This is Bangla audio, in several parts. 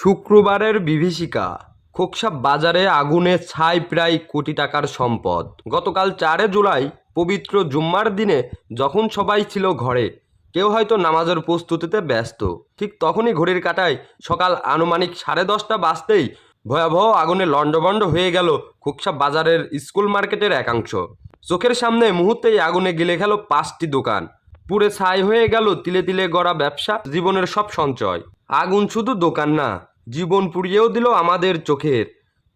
শুক্রবারের বিভীষিকা। খোকসা বাজারে আগুনে ছাই প্রায় কোটি টাকার সম্পদ। গতকাল চারে জুলাই, পবিত্র জুম্মার দিনে যখন সবাই ছিল ঘরে, কেউ হয়তো নামাজের প্রস্তুতিতে ব্যস্ত। ঠিক তখনই ঘড়ির কাটায় সকাল আনুমানিক সাড়ে দশটা বাজতেই ভয়াবহ আগুনে লণ্ডভণ্ড হয়ে গেল খোকসা বাজারের স্কুল মার্কেটের একাংশ। চোখের সামনে মুহূর্তেই আগুনে গিলে গেল পাঁচটি দোকান। পুরে ছাই হয়ে গেল তিলে তিলে গড়া ব্যবসা, জীবনের সব সঞ্চয়। আগুন শুধু দোকান না জীবন পুড়িয়েও দিল আমাদের চোখের।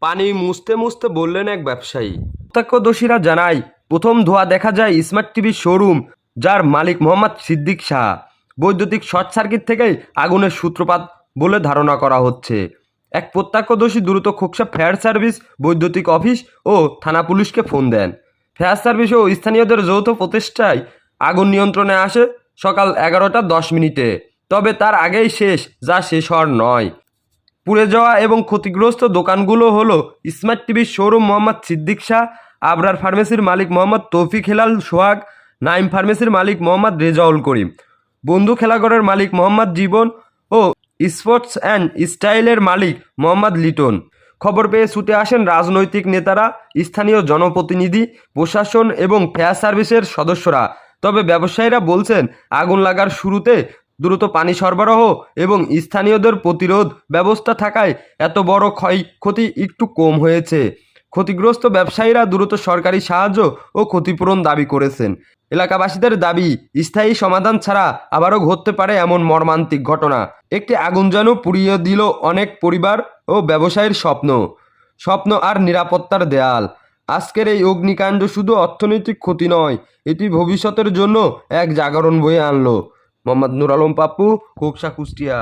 পানি মুছতে মুছতে বললেন এক ব্যবসায়ী। প্রত্যক্ষদর্শীরা জানায়, প্রথম ধোয়া দেখা যায় স্মার্ট টিভি শোরুম, যার মালিক মোহাম্মদ সিদ্দিক শাহ। বৈদ্যুতিক শর্ট সার্কিট থেকেই আগুনের সূত্রপাত বলে ধারণা করা হচ্ছে। এক প্রত্যক্ষদর্শী দ্রুত খোকসা ফায়ার সার্ভিস, বৈদ্যুতিক অফিস ও থানা পুলিশকে ফোন দেন। ফায়ার সার্ভিস ও স্থানীয়দের যৌথ প্রচেষ্টায় আগুন নিয়ন্ত্রণে আসে সকাল এগারোটা দশ মিনিটে। তবে তার আগেই শেষ, যা শেষ হওয়ার নয়। পুড়ে যাওয়া এবং ক্ষতিগ্রস্ত দোকানগুলো হলো স্মার্ট টিভির শোরুম মোহাম্মদ সিদ্দিক শাহ, আবরার ফার্মেসির মালিক মোহাম্মদ তৌফিক হেলাল সোহাগ নাইম ফার্মেসির মালিক মোহাম্মদ রেজাউল করিম। বন্ধু খেলাঘরের মালিক মোহাম্মদ জীবন ও স্পোর্টস অ্যান্ড স্টাইলের মালিক মোহাম্মদ লিটন। খবর পেয়ে ছুটে আসেন রাজনৈতিক নেতারা, স্থানীয় জনপ্রতিনিধি, প্রশাসন এবং ফায়ার সার্ভিসের সদস্যরা। তবে ব্যবসায়ীরা বলছেন, আগুন লাগার শুরুতে দ্রুত পানি সরবরাহ এবং স্থানীয়দের প্রতিরোধ ব্যবস্থা থাকায় এত বড় ক্ষয়ক্ষতি একটু কম হয়েছে। ক্ষতিগ্রস্ত ব্যবসায়ীরা দ্রুত সরকারি সাহায্য ও ক্ষতিপূরণ দাবি করেছেন। এলাকাবাসীদের দাবি, স্থায়ী সমাধান ছাড়া আবারও ঘটতে পারে এমন মর্মান্তিক ঘটনা। একটি আগুন যেন পুড়িয়ে দিল অনেক পরিবার ও ব্যবসায়ীর স্বপ্ন। স্বপ্ন আর নিরাপত্তার দেয়াল। আজকের এই অগ্নিকাণ্ড শুধু অর্থনৈতিক ক্ষতি নয়, এটি ভবিষ্যতের জন্য এক জাগরণ বয়ে আনলো। মোহাম্মদ নুর আলম পাপ্পু খোকসা কুষ্টিয়া।